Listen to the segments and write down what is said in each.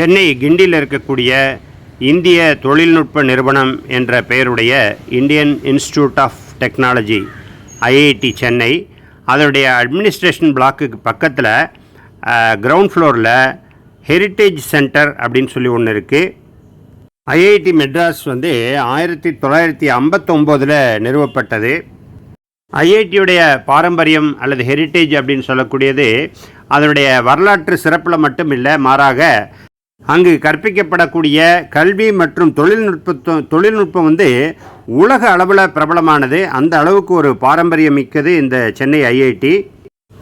சென்னை கிண்டியில் இருக்கக்கூடிய இந்திய தொழில்நுட்ப நிறுவனம் என்ற பெயருடைய Indian Institute of Technology IIT Chennai. அதனுடைய அட்மினிஸ்ட்ரேஷன் பிளாக்குக்கு பக்கத்தில் கிரவுண்ட் ஃப்ளோரில் ஹெரிட்டேஜ் சென்டர் அப்படின்னு சொல்லி ஒன்று இருக்குது ஐஐடி மெட்ராஸ் வந்து ஆயிரத்தி தொள்ளாயிரத்தி ஐம்பத்தொம்போதில் நிறுவப்பட்டது. ஐஐடியுடைய பாரம்பரியம் அல்லது ஹெரிட்டேஜ் அப்படின்னு சொல்லக்கூடியது அதனுடைய வரலாற்று சிறப்பில் மட்டும் இல்லை மாறாக அங்கு கற்பிக்கப்படக்கூடிய கல்வி மற்றும் தொழில்நுட்ப தொழில்நுட்பம் வந்து உலக அளவில் பிரபலமானது. அந்த அளவுக்கு ஒரு பாரம்பரியம் மிக்கது இந்த சென்னை ஐஐடி.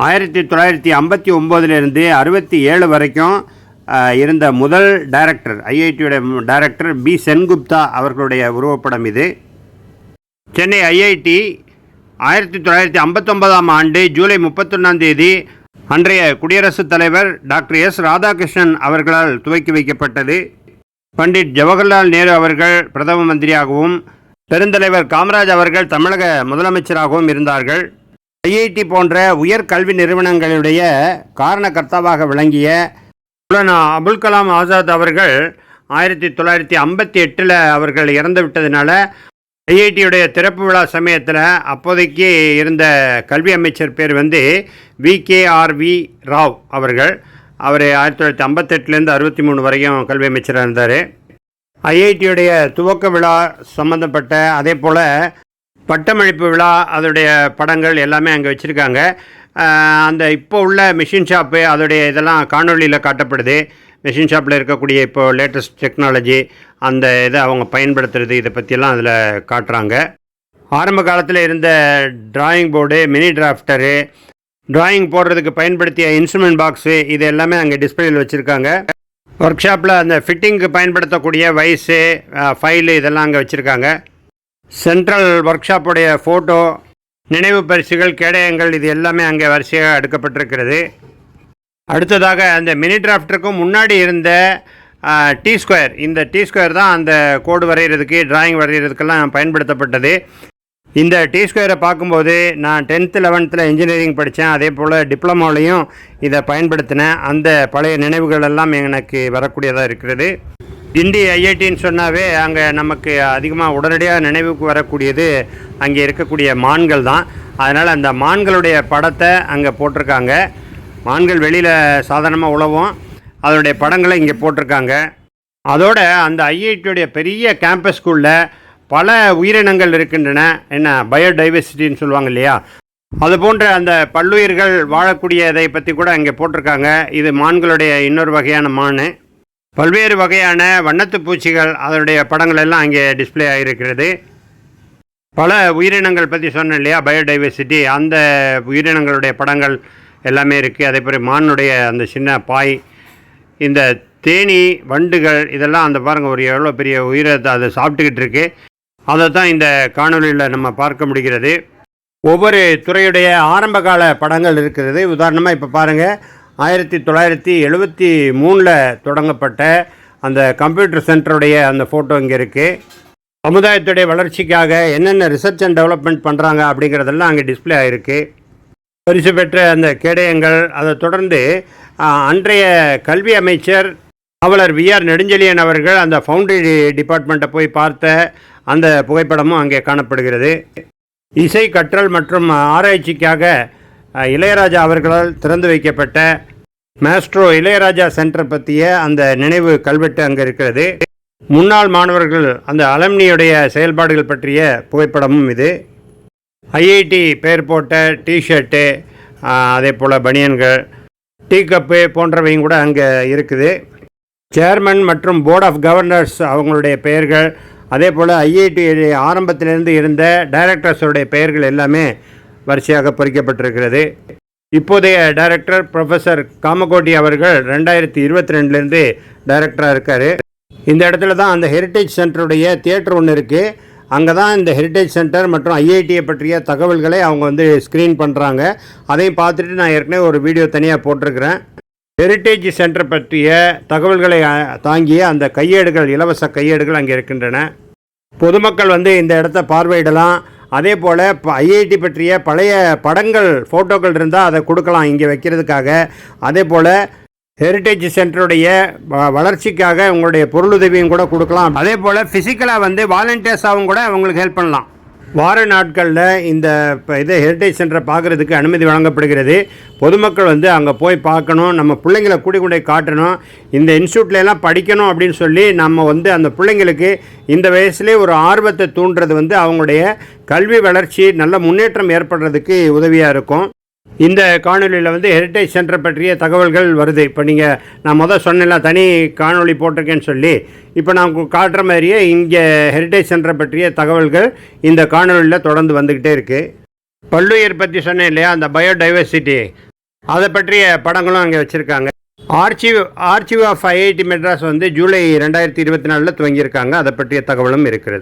ஆயிரத்தி தொள்ளாயிரத்தி ஐம்பத்தி ஒம்போதுலேருந்து அறுபத்தி ஏழு வரைக்கும் இருந்த முதல் டைரக்டர் ஐஐடியுடைய டைரக்டர் பி. சென்குப்தா அவர்களுடைய உருவப்படம் இது. சென்னை ஐஐடி ஆயிரத்தி தொள்ளாயிரத்தி ஐம்பத்தொன்பதாம் ஆண்டு ஜூலை முப்பத்தொன்னாம் தேதி அன்றைய குடியரசுத் தலைவர் டாக்டர் எஸ் ராதாகிருஷ்ணன் அவர்களால் துவக்கி வைக்கப்பட்டது. பண்டிட் ஜவஹர்லால் நேரு அவர்கள் பிரதம மந்திரியாகவும் பெருந்தலைவர் காமராஜ் அவர்கள் தமிழக முதலமைச்சராகவும் இருந்தார்கள். ஐஐடி போன்ற உயர் கல்வி நிறுவனங்களுடைய காரணக்கர்த்தாவாக விளங்கிய மௌலானா அபுல் கலாம் ஆசாத் அவர்கள் ஆயிரத்தி தொள்ளாயிரத்தி ஐம்பத்தி எட்டில் அவர்கள் இறந்து விட்டதுனால ஐஐடியுடைய திறப்பு விழா சமயத்தில் அப்போதைக்கு இருந்த கல்வி அமைச்சர் பேர் வந்து V K R V Rao அவர்கள். அவர் ஆயிரத்தி தொள்ளாயிரத்தி ஐம்பத்தெட்டுலேருந்து அறுபத்தி மூணு வரைக்கும் கல்வி அமைச்சராக இருந்தார். ஐஐடியுடைய துவக்க விழா சம்மந்தப்பட்ட அதே போல் பட்டமளிப்பு விழா அதோடைய படங்கள் எல்லாமே அங்கே வச்சுருக்காங்க. அந்த இப்போ உள்ள மிஷின் ஷாப்பு அதோடைய இதெல்லாம் காணொலியில் காட்டப்படுது. மிஷின் ஷாப்பில் இருக்கக்கூடிய இப்போ லேட்டஸ்ட் டெக்னாலஜி அந்த இதை அவங்க பயன்படுத்துறது இதை பற்றியெல்லாம் அதில் காட்டுறாங்க. ஆரம்ப காலத்தில் இருந்த drawing board mini drafter drawing போடுறதுக்கு பயன்படுத்திய இன்ஸ்ட்ருமெண்ட் பாக்ஸு இது எல்லாமே அங்கே டிஸ்பிளேயில் வச்சுருக்காங்க. ஒர்க் ஷாப்பில் அந்த ஃபிட்டிங்க்கு பயன்படுத்தக்கூடிய வயசு ஃபைலு இதெல்லாம் அங்கே வச்சுருக்காங்க. சென்ட்ரல் ஒர்க் ஷாப்புடைய ஃபோட்டோ நினைவு பரிசுகள் கேடயங்கள் இது எல்லாமே அங்கே வரிசையாக எடுக்கப்பட்டிருக்கிறது அடுத்ததாக அந்த மினி டிராஃப்டருக்கும் முன்னாடி இருந்த டி ஸ்கொயர் இந்த டி ஸ்கொயர் தான் அந்த கோடு வரைகிறதுக்கு டிராயிங் வரைகிறதுக்கெல்லாம் பயன்படுத்தப்பட்டது. இந்த டி ஸ்கொயரை பார்க்கும்போது நான் டென்த்து லெவன்த்தில் இன்ஜினியரிங் படித்தேன் அதே போல் டிப்ளமோலையும் இதை பயன்படுத்தினேன். அந்த பழைய நினைவுகள் எல்லாம் எனக்கு வரக்கூடியதாக இருக்கிறது. கிண்டி ஐஐடின்னு சொன்னாவே அங்கே நமக்கு அதிகமாக உடனடியாக நினைவுக்கு வரக்கூடியது அங்கே இருக்கக்கூடிய மான்கள் தான். அதனால் அந்த மான்களுடைய படத்தை அங்கே போட்டிருக்காங்க. மான்கள் வெளியில் சாதாரணமாக உழவும். அதனுடைய படங்களை இங்கே போட்டிருக்காங்க. அதோட அந்த ஐஐடியுடைய பெரிய கேம்பஸ்குள்ள பல உயிரினங்கள் இருக்கின்றன. என்ன பயோடைவர்சிட்டின்னு சொல்லுவாங்க இல்லையா? அது போன்ற அந்த பல்லுயிர்கள் வாழக்கூடியதை பற்றி கூட இங்கே போட்டிருக்காங்க. இது மான்களுடைய இன்னொரு வகையான மான். பல்வேறு வகையான வண்ணத்து பூச்சிகள் அதனுடைய படங்கள் எல்லாம் அங்கே டிஸ்ப்ளே ஆகியிருக்கிறது பல உயிரினங்கள் பற்றி சொன்னேன் இல்லையா? பயோடைவர்சிட்டி அந்த உயிரினங்களுடைய படங்கள். எல்லாமே இருக்குது அதே மாதிரி மானுடைய அந்த சின்ன பாய் இந்த தேனி வண்டுகள் இதெல்லாம் அந்த பாருங்கள் ஒரு எவ்வளோ பெரிய உயிரை அதை சாப்பிட்டுக்கிட்டு இருக்கு. அதை தான் இந்த காணொளியில் நம்ம பார்க்க முடிகிறது. ஒவ்வொரு துறையுடைய ஆரம்ப கால படங்கள் இருக்கிறது. உதாரணமாக இப்போ பாருங்கள் ஆயிரத்தி தொள்ளாயிரத்தி எழுபத்தி மூணில் தொடங்கப்பட்ட அந்த கம்ப்யூட்டர் சென்டருடைய அந்த ஃபோட்டோ இங்கே இருக்குது சமுதாயத்துடைய வளர்ச்சிக்காக என்னென்ன ரிசர்ச் அண்ட் டெவலப்மெண்ட் பண்ணுறாங்க அப்படிங்கிறதெல்லாம் அங்கே டிஸ்ப்ளே ஆகிருக்கு பரிசு பெற்ற அந்த கேடயங்கள் அதை தொடர்ந்து அன்றைய கல்வி அமைச்சர் காவலர் விஆர் நெடுஞ்செழியன் அவர்கள் அந்த ஃபவுண்டரி டிபார்ட்மெண்ட்டை போய் பார்த்த அந்த புகைப்படமும் அங்கே காணப்படுகிறது. இசை கற்றல் மற்றும் ஆராய்ச்சிக்காக இளையராஜா அவர்களால் திறந்து வைக்கப்பட்ட மேஸ்ட்ரோ இளையராஜா சென்டர் பற்றிய அந்த நினைவு கல்வெட்டு அங்கே இருக்கிறது. முன்னாள் மாணவர்கள் அந்த அலம்னியுடைய செயல்பாடுகள் பற்றிய புகைப்படமும் இது. ஐஐடி பெயர் போட்ட டிஷர்ட்டு அதே போல் பனியன்கள் டீ கப்பு போன்றவையும் கூட அங்கே இருக்குது. சேர்மன் மற்றும் போர்ட் ஆஃப் கவர்னர்ஸ் அவங்களுடைய பெயர்கள் அதே போல் ஐஐடி ஆரம்பத்திலிருந்து இருந்த டைரக்டர்ஸோடைய பெயர்கள் எல்லாமே வரிசையாக பொறிக்கப்பட்டிருக்கிறது. இப்போதைய டைரக்டர் ப்ரொஃபஸர் காமகோட்டி அவர்கள் ரெண்டாயிரத்தி இருபத்தி ரெண்டுலேருந்து டைரக்டராக இருக்கார். இந்த இடத்துல தான் அந்த ஹெரிட்டேஜ் சென்டருடைய தியேட்டர் ஒன்று இருக்குது அங்கே தான் இந்த ஹெரிட்டேஜ் சென்டர் மற்றும் ஐஐடியை பற்றிய தகவல்களை அவங்க வந்து ஸ்க்ரீன் பண்ணுறாங்க அதையும் பார்த்துட்டு நான் ஏற்கனவே ஒரு வீடியோ தனியாக போட்டிருக்கிறேன். ஹெரிட்டேஜ் சென்டர் பற்றிய தகவல்களை தாங்கிய அந்த கையேடுகள் இலவச கையேடுகள் அங்கே இருக்கின்றன. பொதுமக்கள் வந்து இந்த இடத்த பார்வையிடலாம். அதே போல் ஐஐடி பற்றிய பழைய படங்கள் ஃபோட்டோக்கள் இருந்தால் அதை கொடுக்கலாம் இங்கே வைக்கிறதுக்காக. அதே போல் ஹெரிட்டேஜ் சென்டருடைய வ- வளர்ச்சிக்காக உங்களுடைய பொருளுதவியும் கூட கொடுக்கலாம். அதே போல் ஃபிசிக்கலாக வந்து வாலண்டியர்ஸாகவும் கூட அவங்களுக்கு ஹெல்ப் பண்ணலாம். வார நாட்களில் இந்த இப்போ இது ஹெரிட்டேஜ் சென்டரை பார்க்குறதுக்கு அனுமதி வழங்கப்படுகிறது. பொதுமக்கள் வந்து அங்கே போய் பார்க்கணும். நம்ம பிள்ளைங்களை கூடி கொண்டே காட்டணும். இந்த இன்ஸ்டியூட்லலாம் படிக்கணும் அப்படின்னு சொல்லி நம்ம வந்து அந்த பிள்ளைங்களுக்கு இந்த வயசுலேயே ஒரு ஆர்வத்தை தூண்டுறது வந்து அவங்களுடைய கல்வி வளர்ச்சி நல்ல முன்னேற்றம் ஏற்படுறதுக்கு உதவியாக இருக்கும். இந்த காணொலியில் வந்து ஹெரிட்டேஜ் சென்டர் பற்றிய தகவல்கள் வருது. இப்போ நீங்கள் நான் முதல் சொன்னேன்ல தனி காணொளி போட்டிருக்கேன்னு சொல்லி. இப்போ நான் காட்டுற மாதிரியே இங்கே ஹெரிட்டேஜ் சென்டரை பற்றிய தகவல்கள் இந்த காணொலியில் தொடர்ந்து வந்துக்கிட்டே இருக்குது பல்லுயிர் பற்றி சொன்னேன் இல்லையா அந்த பயோடைவர்சிட்டி அதை பற்றிய படங்களும் அங்கே வச்சுருக்காங்க. Archive archive of IIT Madras வந்து ஜூலை ரெண்டாயிரத்தி இருபத்தி நாலில் துவங்கியிருக்காங்க. அதை பற்றிய தகவலும் இருக்கிறது.